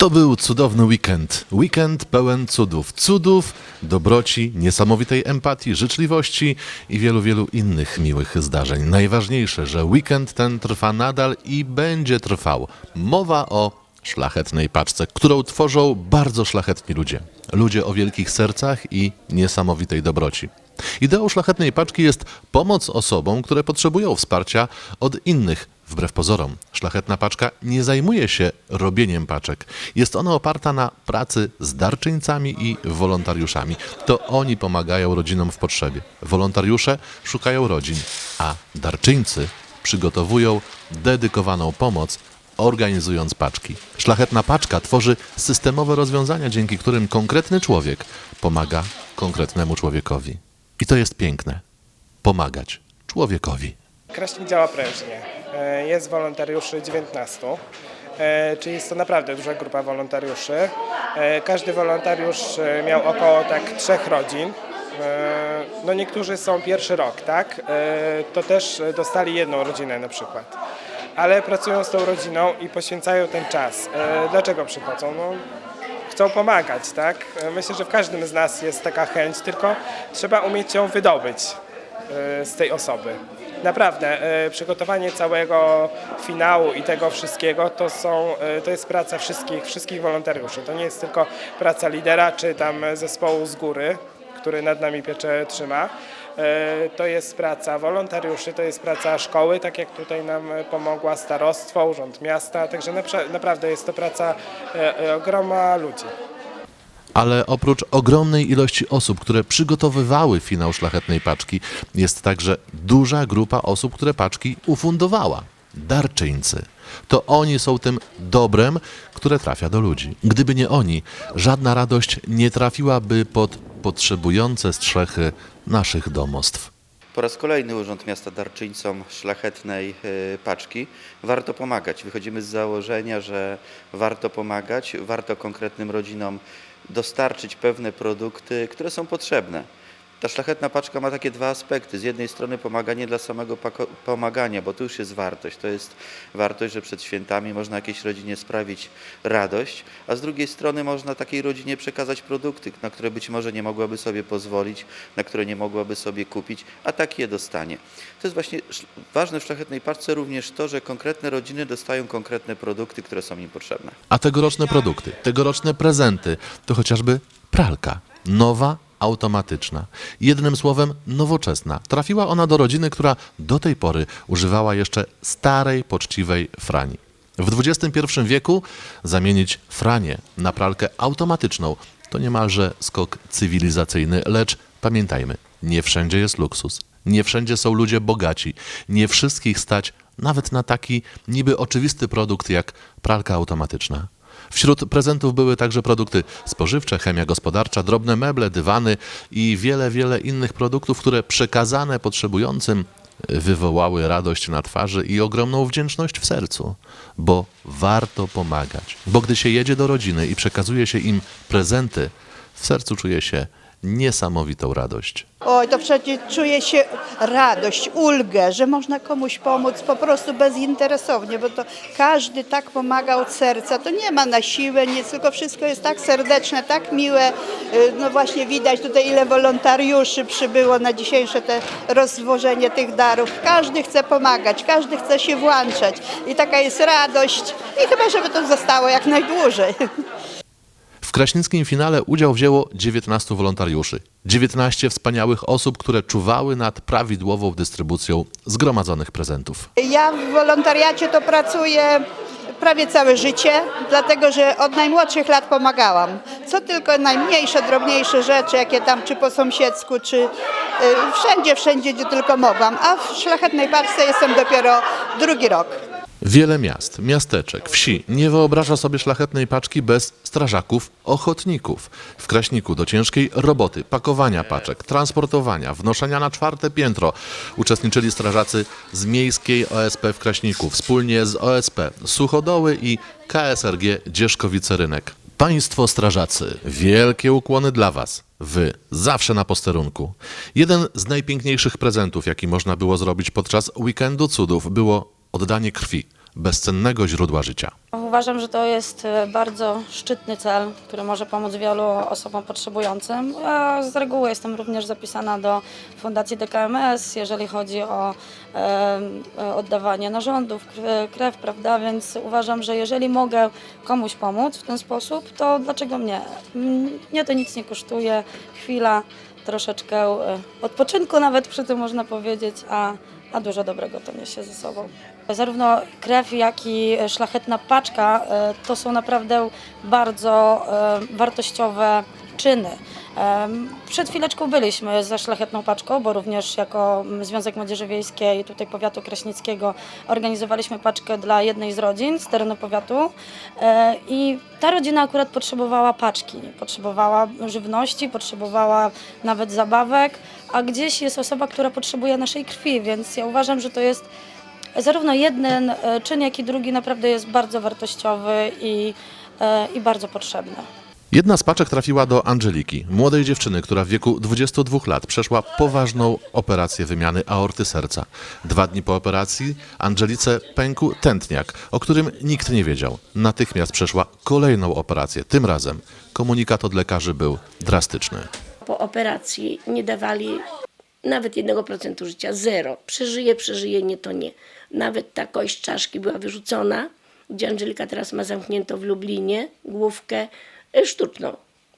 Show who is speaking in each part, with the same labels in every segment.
Speaker 1: To był cudowny weekend. Weekend pełen cudów. Cudów, dobroci, niesamowitej empatii, życzliwości i wielu, wielu innych miłych zdarzeń. Najważniejsze, że weekend ten trwa nadal i będzie trwał. Mowa o szlachetnej paczce, którą tworzą bardzo szlachetni ludzie. Ludzie o wielkich sercach i niesamowitej dobroci. Ideą szlachetnej paczki jest pomoc osobom, które potrzebują wsparcia od innych. Wbrew pozorom, szlachetna paczka nie zajmuje się robieniem paczek. Jest ona oparta na pracy z darczyńcami i wolontariuszami. To oni pomagają rodzinom w potrzebie. Wolontariusze szukają rodzin, a darczyńcy przygotowują dedykowaną pomoc organizując paczki. Szlachetna paczka tworzy systemowe rozwiązania, dzięki którym konkretny człowiek pomaga konkretnemu człowiekowi. I to jest piękne. Pomagać człowiekowi.
Speaker 2: Kraśnik działa prężnie. E, Jest wolontariuszy 19, e, czyli jest to naprawdę duża grupa wolontariuszy. E, Każdy wolontariusz miał około tak trzech rodzin. No niektórzy są pierwszy rok, tak? To też dostali jedną rodzinę na przykład. Ale pracują z tą rodziną i poświęcają ten czas. Dlaczego przychodzą? No, chcą pomagać, tak? Myślę, że w każdym z nas jest taka chęć, tylko trzeba umieć ją wydobyć z tej osoby. Naprawdę, e, przygotowanie całego finału i tego wszystkiego to, są, e, to jest praca wszystkich, wszystkich wolontariuszy. To nie jest tylko praca lidera czy tam zespołu z góry, który nad nami pieczę trzyma. E, To jest praca wolontariuszy, to jest praca szkoły, tak jak tutaj nam pomogła starostwo, urząd miasta. Także napra- naprawdę jest to praca ogroma ludzi.
Speaker 1: Ale oprócz ogromnej ilości osób, które przygotowywały finał szlachetnej paczki, jest także duża grupa osób, które paczki ufundowała. Darczyńcy. To oni są tym dobrem, które trafia do ludzi. Gdyby nie oni, żadna radość nie trafiłaby pod potrzebujące strzechy naszych domostw.
Speaker 3: Po raz kolejny Urząd Miasta darczyńcom szlachetnej y, paczki. Warto pomagać. Wychodzimy z założenia, że warto pomagać, warto konkretnym rodzinom dostarczyć pewne produkty, które są potrzebne. Ta szlachetna paczka ma takie dwa aspekty. Z jednej strony pomaganie dla samego pomagania, bo to już jest wartość. To jest wartość, że przed świętami można jakiejś rodzinie sprawić radość, a z drugiej strony można takiej rodzinie przekazać produkty, na które być może nie mogłaby sobie pozwolić, na które nie mogłaby sobie kupić, a tak je dostanie. To jest właśnie ważne w szlachetnej paczce również to, że konkretne rodziny dostają konkretne produkty, które są im potrzebne.
Speaker 1: A tegoroczne produkty, tegoroczne prezenty to chociażby pralka. Nowa, automatyczna. Jednym słowem, nowoczesna. Trafiła ona do rodziny, która do tej pory używała jeszcze starej, poczciwej frani. W XXI wieku zamienić franię na pralkę automatyczną to niemalże skok cywilizacyjny, lecz pamiętajmy, nie wszędzie jest luksus. Nie wszędzie są ludzie bogaci. Nie wszystkich stać nawet na taki niby oczywisty produkt jak pralka automatyczna. Wśród prezentów były także produkty spożywcze, chemia gospodarcza, drobne meble, dywany i wiele, wiele innych produktów, które przekazane potrzebującym wywołały radość na twarzy i ogromną wdzięczność w sercu, bo warto pomagać. Bo gdy się jedzie do rodziny i przekazuje się im prezenty, w sercu czuje się niesamowitą radość.
Speaker 4: Oj, to przecież czuje się radość, ulgę, że można komuś pomóc po prostu bezinteresownie, bo to każdy tak pomaga od serca. To nie ma na siłę, nic, tylko wszystko jest tak serdeczne, tak miłe. Y, No właśnie widać tutaj ile wolontariuszy przybyło na dzisiejsze te rozwożenie tych darów. Każdy chce pomagać, każdy chce się włączać i taka jest radość i chyba, żeby to zostało jak najdłużej.
Speaker 1: W kraśnickim finale udział wzięło 19 wolontariuszy. 19 wspaniałych osób, które czuwały nad prawidłową dystrybucją zgromadzonych prezentów.
Speaker 4: Ja w wolontariacie to pracuję prawie całe życie, dlatego że od najmłodszych lat pomagałam. Co tylko najmniejsze, drobniejsze rzeczy, jakie tam czy po sąsiedzku, czy y, wszędzie, wszędzie, gdzie tylko mogłam. A w Szlachetnej Paczce jestem dopiero drugi rok.
Speaker 1: Wiele miast, miasteczek, wsi nie wyobraża sobie szlachetnej paczki bez strażaków, ochotników. W Kraśniku do ciężkiej roboty, pakowania paczek, transportowania, wnoszenia na czwarte piętro uczestniczyli strażacy z miejskiej OSP w Kraśniku wspólnie z OSP Suchodoły i KSRG Dzieszkowice Rynek. Państwo strażacy, wielkie ukłony dla Was. Wy zawsze na posterunku. Jeden z najpiękniejszych prezentów, jaki można było zrobić podczas weekendu cudów, było oddanie krwi bezcennego źródła życia.
Speaker 5: Uważam, że to jest e, bardzo szczytny cel, który może pomóc wielu osobom potrzebującym. Ja z reguły jestem również zapisana do Fundacji DKMS, jeżeli chodzi o e, e, oddawanie narządów, kre- krew, prawda? Więc uważam, że jeżeli mogę komuś pomóc w ten sposób, to dlaczego mnie? Mm, Mnie to nic nie kosztuje. Chwila, troszeczkę e, odpoczynku nawet przy tym można powiedzieć, a, a dużo dobrego to niesie ze sobą. Zarówno krew, jak i szlachetna paczka e, to są naprawdę bardzo e, wartościowe czyny. Przed chwileczką byliśmy ze szlachetną paczką, bo również jako mm, Związek Młodzieży Wiejskiej tutaj powiatu kraśnickiego organizowaliśmy paczkę dla jednej z rodzin z terenu powiatu E, i ta rodzina akurat potrzebowała paczki, potrzebowała żywności, potrzebowała nawet zabawek, a gdzieś jest osoba, która potrzebuje naszej krwi, więc ja uważam, że to jest zarówno jeden e, czyn, jak i drugi naprawdę jest bardzo wartościowy i, e, i bardzo potrzebny.
Speaker 1: Jedna z paczek trafiła do Angeliki, młodej dziewczyny, która w wieku 22 lat przeszła poważną operację wymiany aorty serca. Dwa dni po operacji Angelice pękł tętniak, o którym nikt nie wiedział. Natychmiast przeszła kolejną operację. Tym razem komunikat od lekarzy był drastyczny.
Speaker 6: po operacji nie dawali nawet 1% życia, zero. Przeżyje, przeżyje, nie to nie. Nawet ta kość czaszki była wyrzucona, gdzie Angelika teraz ma zamknięto w Lublinie główkę e, sztuczną,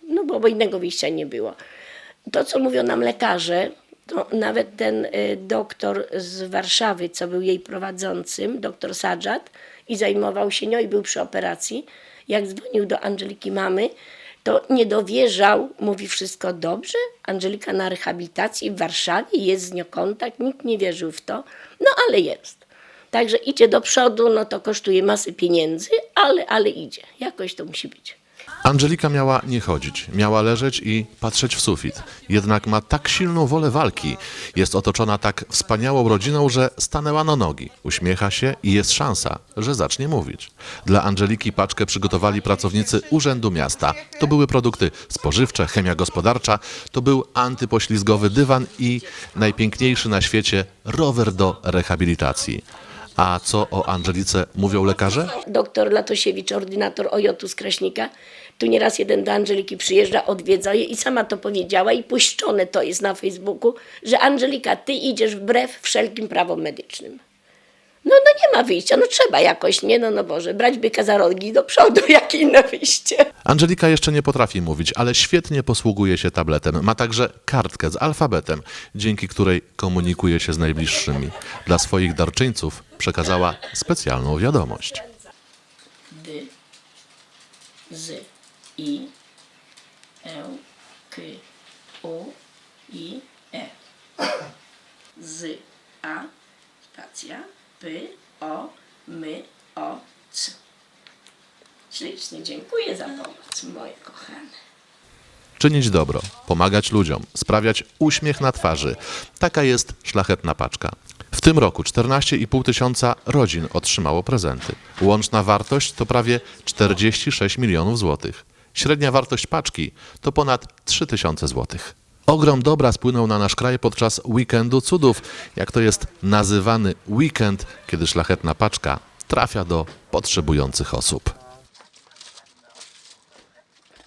Speaker 6: no bo, bo innego wyjścia nie było. To, co mówią nam lekarze, to nawet ten e, doktor z Warszawy, co był jej prowadzącym, doktor Sadżat, i zajmował się nią i był przy operacji, jak dzwonił do Angeliki mamy, to nie dowierzał, mówi wszystko dobrze, Angelika na rehabilitacji w Warszawie, jest z nią kontakt, nikt nie wierzył w to, no ale jest. Także idzie do przodu, no to kosztuje masę pieniędzy, ale, ale idzie, jakoś to musi być.
Speaker 1: Angelika miała nie chodzić, miała leżeć i patrzeć w sufit. Jednak ma tak silną wolę walki, jest otoczona tak wspaniałą rodziną, że stanęła na nogi. Uśmiecha się i jest szansa, że zacznie mówić. Dla Angeliki paczkę przygotowali pracownicy Urzędu Miasta. To były produkty spożywcze, chemia gospodarcza, to był antypoślizgowy dywan i najpiękniejszy na świecie rower do rehabilitacji. A co o Angelice mówią lekarze?
Speaker 6: Doktor Latosiewicz, ordynator OJ z Kraśnika, tu nieraz jeden do Angeliki przyjeżdża, odwiedza je i sama to powiedziała i puszczone to jest na Facebooku, że Angelika, ty idziesz wbrew wszelkim prawom medycznym. No, no nie ma wyjścia, no trzeba jakoś, nie? No, no Boże, brać byka za rogi do przodu, jakie inne wyjście.
Speaker 1: Angelika jeszcze nie potrafi mówić, ale świetnie posługuje się tabletem. Ma także kartkę z alfabetem, dzięki której komunikuje się z najbliższymi. Dla swoich darczyńców przekazała specjalną wiadomość.
Speaker 6: D, Z, I, E, K, O, I, E. Z, A, spacja, P, O, M, O, C. Ślicznie dziękuję za pomoc, moje kochane.
Speaker 1: Czynić dobro, pomagać ludziom, sprawiać uśmiech na twarzy. Taka jest szlachetna paczka. W tym roku 14,5 tysiąca rodzin otrzymało prezenty. Łączna wartość to prawie 46 milionów złotych. Średnia wartość paczki to ponad 3 tysiące złotych. Ogrom dobra spłynął na nasz kraj podczas weekendu cudów, jak to jest nazywany weekend, kiedy szlachetna paczka trafia do potrzebujących osób.